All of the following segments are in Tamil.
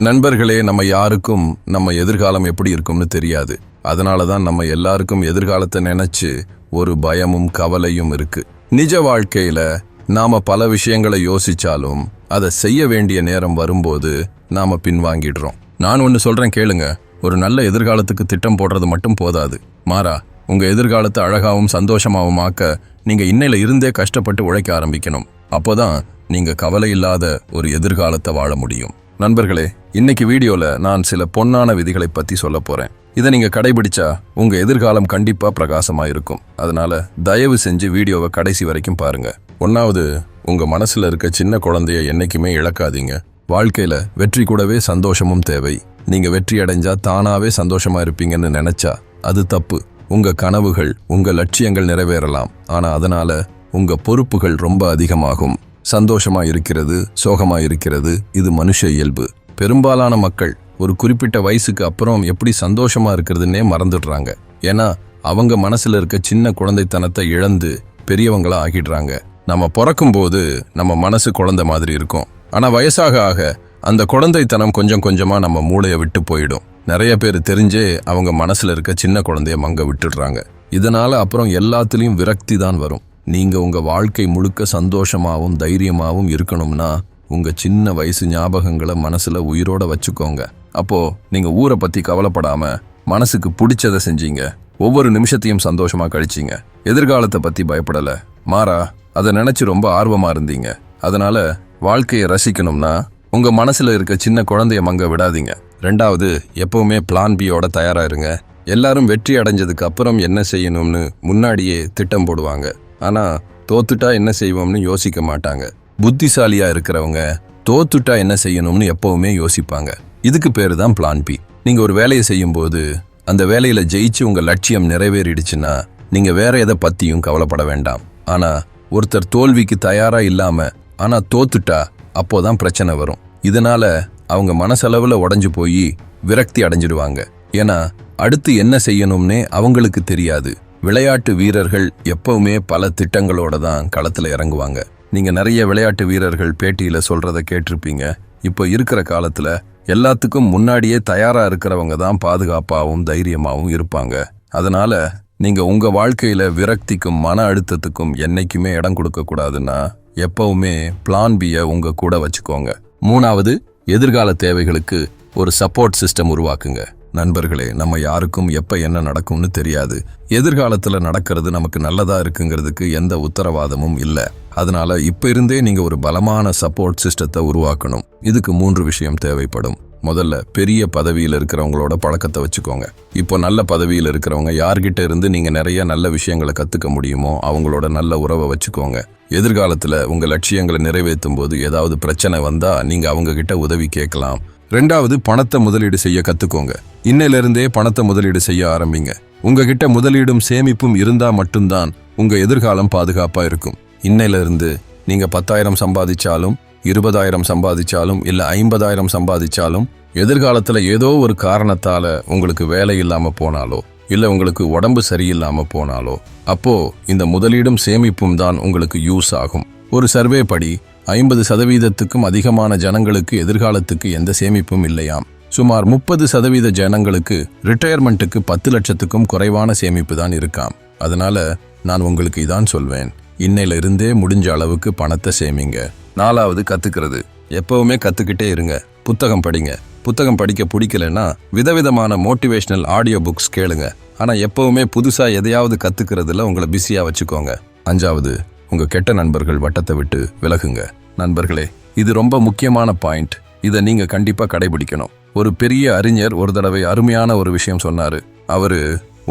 நண்பர்களே நம்ம யாருக்கும் நம்ம எதிர்காலம் எப்படி இருக்கும்னு தெரியாது. அதனால தான் நம்ம எல்லாருக்கும் எதிர்காலத்தை நினைச்சு ஒரு பயமும் கவலையும் இருக்கு. நிஜ வாழ்க்கையில நாம பல விஷயங்களை யோசிச்சாலும் அதை செய்ய வேண்டிய நேரம் வரும்போது நாம பின்வாங்கிடுறோம். நான் ஒன்று சொல்றேன் கேளுங்க. ஒரு நல்ல எதிர்காலத்துக்கு திட்டம் போடுறது மட்டும் போதாது. மாறா உங்க எதிர்காலத்தை அழகாவும் சந்தோஷமாகவும் ஆக்க நீங்க இன்னையில இருந்தே கஷ்டப்பட்டு உழைக்க ஆரம்பிக்கணும். அப்போதான் நீங்க கவலை இல்லாத ஒரு எதிர்காலத்தை வாழ முடியும். நண்பர்களே இன்னைக்கு வீடியோல நான் சில பொன்னான விதிகளை பத்தி சொல்ல போறேன். இதை நீங்க கடைபிடிச்சா உங்க எதிர்காலம் கண்டிப்பா பிரகாசமா இருக்கும் அதனால தயவு செஞ்சு வீடியோவை கடைசி வரைக்கும் பாருங்க. ஒன்னாவது உங்க மனசுல இருக்க சின்ன குழந்தைய என்னைக்குமே இழக்காதீங்க. வாழ்க்கையில வெற்றி கூடவே சந்தோஷமும் தேவை. நீங்க வெற்றி அடைஞ்சா தானாவே சந்தோஷமா இருப்பீங்கன்னு நினைச்சா அது தப்பு. உங்க கனவுகள் உங்க லட்சியங்கள் நிறைவேறலாம். ஆனா அதனால உங்க பொறுப்புகள் ரொம்ப அதிகமாகும். சந்தோஷமா இருக்கிறது சோகமா இருக்கிறது இது மனுஷ இயல்பு. பெரும்பாலான மக்கள் ஒரு குறிப்பிட்ட வயசுக்கு அப்புறம் எப்படி சந்தோஷமா இருக்கிறதுன்னே மறந்துடுறாங்க. ஏன்னா அவங்க மனசுல இருக்க சின்ன குழந்தைத்தனத்தை இழந்து பெரியவங்களா ஆகிடுறாங்க. நம்ம பிறக்கும்போது நம்ம மனசு குழந்தை மாதிரி இருக்கும். ஆனா வயசாக ஆக அந்த குழந்தைத்தனம் கொஞ்சம் கொஞ்சமா நம்ம மூளையை விட்டு போயிடும். நிறைய பேர் தெரிஞ்சே அவங்க மனசுல இருக்க சின்ன குழந்தைய மங்க விட்டுடுறாங்க. இதனால அப்புறம் எல்லாத்துலயும் விரக்தி தான் வரும். நீங்கள் உங்கள் வாழ்க்கை முழுக்க சந்தோஷமாகவும் தைரியமாகவும் இருக்கணும்னா உங்கள் சின்ன வயசு ஞாபகங்களை மனசில் உயிரோட வச்சுக்கோங்க. அப்போது நீங்கள் ஊரை பற்றி கவலைப்படாமல் மனசுக்கு பிடிச்சதை செஞ்சீங்க. ஒவ்வொரு நிமிஷத்தையும் சந்தோஷமாக கழிச்சிங்க. எதிர்காலத்தை பற்றி பயப்படலை. மாறா அதை நினச்சி ரொம்ப ஆர்வமாக இருந்தீங்க. அதனால் வாழ்க்கையை ரசிக்கணும்னா உங்கள் மனசில் இருக்க சின்ன குழந்தைய மங்க விடாதீங்க. ரெண்டாவது எப்பவுமே பிளான் பியோட தயாராக இருங்க. எல்லாரும் வெற்றி அடைஞ்சதுக்கு அப்புறம் என்ன செய்யணும்னு முன்னாடியே திட்டம் போடுவாங்க. ஆனால் தோத்துட்டா என்ன செய்வோம்னு யோசிக்க மாட்டாங்க. புத்திசாலியாக இருக்கிறவங்க தோத்துட்டா என்ன செய்யணும்னு எப்பவுமே யோசிப்பாங்க. இதுக்கு பேர் தான் பிளான் பி நீங்கள் ஒரு வேலையை செய்யும்போது அந்த வேலையில் ஜெயிச்சு உங்கள் லட்சியம் நிறைவேறிடுச்சுன்னா நீங்கள் வேற எதை பற்றியும் கவலைப்பட வேண்டாம். ஆனால் ஒருத்தர் தோல்விக்கு தயாராக இல்லாமல் ஆனால் தோத்துட்டா அப்போ தான் பிரச்சனை வரும். இதனால் அவங்க மனசளவில் உடஞ்சு போய் விரக்தி அடைஞ்சிடுவாங்க. ஏன்னா அடுத்து என்ன செய்யணும்னே அவங்களுக்கு தெரியாது. விளையாட்டு வீரர்கள் எப்பவுமே பல திட்டங்களோட தான் களத்தில் இறங்குவாங்க. நீங்க நிறைய விளையாட்டு வீரர்கள் பேட்டியில சொல்கிறத கேட்டிருப்பீங்க. இப்போ இருக்கிற காலத்துல எல்லாத்துக்கும் முன்னாடியே தயாரா இருக்கிறவங்க தான் பாதுகாப்பாகவும் தைரியமாகவும் இருப்பாங்க. அதனால நீங்க உங்க வாழ்க்கையில விரக்திக்கும் மன அழுத்தத்துக்கும் என்னைக்குமே இடம் கொடுக்க கூடாதுன்னா எப்பவுமே பிளான் பிய உங்க கூட வச்சுக்கோங்க. மூணாவது எதிர்கால தேவைகளுக்கு ஒரு சப்போர்ட் சிஸ்டம் உருவாக்குங்க. நண்பர்களே நம்ம யாருக்கும் எப்போ என்ன நடக்கும்னு தெரியாது. எதிர்காலத்தில் நடக்கிறது நமக்கு நல்லதாக இருக்குங்கிறதுக்கு எந்த உத்தரவாதமும் இல்லை. அதனால இப்போ இருந்தே நீங்கள் ஒரு பலமான சப்போர்ட் சிஸ்டத்தை உருவாக்கணும். இதுக்கு மூன்று விஷயம் தேவைப்படும். முதல்ல பெரிய பதவியில் இருக்கிறவங்களோட பழக்கத்தை வச்சுக்கோங்க. இப்போ நல்ல பதவியில் இருக்கிறவங்க யார்கிட்ட இருந்து நீங்கள் நிறைய நல்ல விஷயங்களை கற்றுக்க முடியுமோ அவங்களோட நல்ல உறவை வச்சுக்கோங்க. எதிர்காலத்தில் உங்கள் லட்சியங்களை நிறைவேற்றும் போது ஏதாவது பிரச்சனை வந்தால் நீங்கள் அவங்கக்கிட்ட உதவி கேட்கலாம். ரெண்டாவது பணத்தை முதலீடு செய்ய கத்துக்கோங்க. இன்னையிலிருந்தே பணத்தை முதலீடு செய்ய ஆரம்பிங்க. உங்ககிட்ட முதலீடும் சேமிப்பும் இருந்தா மட்டும்தான் உங்க எதிர்காலம் பாதுகாப்பா இருக்கும். இன்னையில நீங்கள் நீங்க பத்தாயிரம் சம்பாதிச்சாலும் இருபதாயிரம் சம்பாதிச்சாலும் இல்ல ஐம்பதாயிரம் சம்பாதிச்சாலும் எதிர்காலத்துல ஏதோ ஒரு காரணத்தால உங்களுக்கு வேலை இல்லாம போனாலோ இல்ல உங்களுக்கு உடம்பு சரியில்லாம போனாலோ அப்போ இந்த முதலீடும் சேமிப்பும் தான் உங்களுக்கு யூஸ் ஆகும். ஒரு சர்வே படி ஐம்பது சதவீதத்துக்கும் அதிகமான ஜனங்களுக்கு எதிர்காலத்துக்கு எந்த சேமிப்பும் இல்லையாம். சுமார் முப்பது சதவீத ஜனங்களுக்கு ரிட்டையர்மெண்ட்டுக்கு பத்து லட்சத்துக்கும் குறைவான சேமிப்பு தான் இருக்காம். அதனால நான் உங்களுக்கு இதான் சொல்வேன். இன்னையில இருந்தே முடிஞ்ச அளவுக்கு பணத்தை சேமிங்க. நாலாவது கத்துக்கிறது. எப்பவுமே கத்துக்கிட்டே இருங்க. புத்தகம் படிங்க. புத்தகம் படிக்க பிடிக்கலன்னா விதவிதமான மோட்டிவேஷனல் ஆடியோ புக்ஸ் கேளுங்க. ஆனா எப்பவுமே புதுசா எதையாவது கத்துக்கிறதுல உங்களை பிஸியா வச்சுக்கோங்க. அஞ்சாவது உங்கள் கெட்ட நண்பர்கள் வட்டத்தை விட்டு விலகுங்க. நண்பர்களே இது ரொம்ப முக்கியமான பாயிண்ட். இதை நீங்கள் கண்டிப்பாக கடைபிடிக்கணும். ஒரு பெரிய அறிஞர் ஒரு தடவை அருமையான ஒரு விஷயம் சொன்னார். அவர்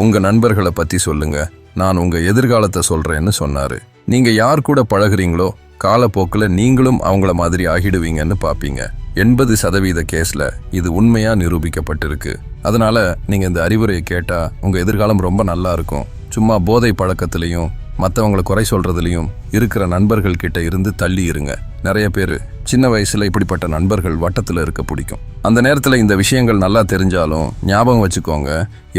உங்கள் நண்பர்களை பற்றி சொல்லுங்க. நான் உங்கள் எதிர்காலத்தை சொல்கிறேன்னு சொன்னார். நீங்கள் யார் கூட பழகுறீங்களோ காலப்போக்கில் நீங்களும் அவங்கள மாதிரி ஆகிடுவீங்கன்னு பார்ப்பீங்க எண்பது சதவீத கேஸில் இது உண்மையாக நிரூபிக்கப்பட்டிருக்கு. அதனால் நீங்கள் இந்த அறிவுரையை கேட்டால் உங்கள் எதிர்காலம் ரொம்ப நல்லா இருக்கும். சும்மா போதை பழக்கத்திலையும் மற்றவங்களை குறை சொல்றதுலையும் இருக்கிற நண்பர்கள் கிட்ட இருந்து தள்ளி இருங்க. நிறைய பேர் சின்ன வயசுல இப்படிப்பட்ட நண்பர்கள் வட்டத்தில் இருக்க பிடிக்கும். அந்த நேரத்தில் இந்த விஷயங்கள் நல்லா தெரிஞ்சாலும் ஞாபகம் வச்சுக்கோங்க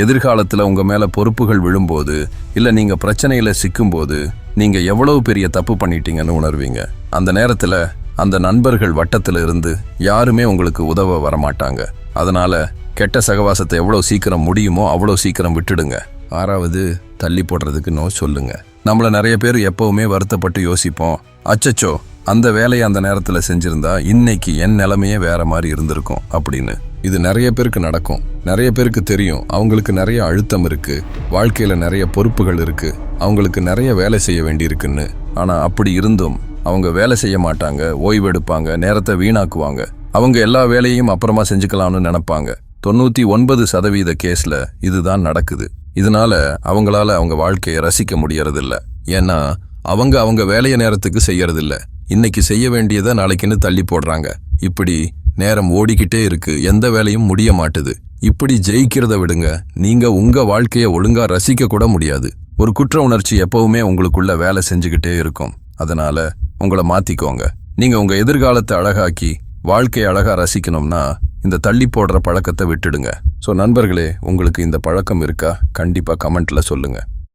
எதிர்காலத்தில் உங்க மேல பொறுப்புகள் விழும்போது இல்லை நீங்க பிரச்சனையில சிக்கும்போது நீங்க எவ்வளவு பெரிய தப்பு பண்ணிட்டீங்கன்னு உணர்வீங்க. அந்த நேரத்தில் அந்த நண்பர்கள் வட்டத்தில் இருந்து யாருமே உங்களுக்கு உதவ வரமாட்டாங்க. அதனால கெட்ட சகவாசத்தை எவ்வளோ சீக்கிரம் முடியுமோ அவ்வளோ சீக்கிரம் விட்டுடுங்க. ஆறாவது தள்ளி போடுறதுக்கு நோ சொல்லுங்கள் நம்மளை நிறைய பேர் எப்பவுமே வருத்தப்பட்டு யோசிப்போம். அச்சச்சோ அந்த வேலையை அந்த நேரத்தில் செஞ்சிருந்தா இன்னைக்கு என் நிலைமையே வேற மாதிரி இருந்திருக்கும் அப்படின்னு. இது நிறைய பேருக்கு நடக்கும். நிறைய பேருக்கு தெரியும். அவங்களுக்கு நிறைய அழுத்தம் இருக்கு. வாழ்க்கையில நிறைய பொறுப்புகள் இருக்கு. அவங்களுக்கு நிறைய வேலை செய்ய வேண்டியிருக்குன்னு. ஆனா அப்படி இருந்தும் அவங்க வேலை செய்ய மாட்டாங்க ஓய்வெடுப்பாங்க நேரத்தை வீணாக்குவாங்க. அவங்க எல்லா வேலையையும் அப்புறமா செஞ்சுக்கலாம்னு நினைப்பாங்க. தொண்ணூத்தி ஒன்பது சதவீத கேஸ்ல இதுதான் நடக்குது. இதனால அவங்களால அவங்க வாழ்க்கையை ரசிக்க முடியறதில்ல. ஏன்னா அவங்க அவங்க வேலைய நேரத்துக்கு செய்யறதில்ல. இன்னைக்கு செய்ய வேண்டியதை நாளைக்குன்னு தள்ளி போடுறாங்க. இப்படி நேரம் ஓடிக்கிட்டே இருக்கு. எந்த வேலையும் முடிய மாட்டுது. இப்படி ஜெயிக்கிறத விடுங்க. நீங்க உங்க வாழ்க்கையை ஒழுங்கா ரசிக்க கூட முடியாது. ஒரு குற்ற உணர்ச்சி எப்பவுமே உங்களுக்குள்ள வேலை செஞ்சுக்கிட்டே இருக்கும். அதனால உங்களை மாத்திக்கோங்க. நீங்க உங்க எதிர்காலத்தை அழகாக்கி வாழ்க்கையை அழகா ரசிக்கணும்னா இந்த தள்ளி போடுற பழக்கத்தை விட்டுடுங்க. ஸோ நண்பர்களே உங்களுக்கு இந்த பழக்கம் இருக்கா? கண்டிப்பாக கமெண்ட்டில் சொல்லுங்கள்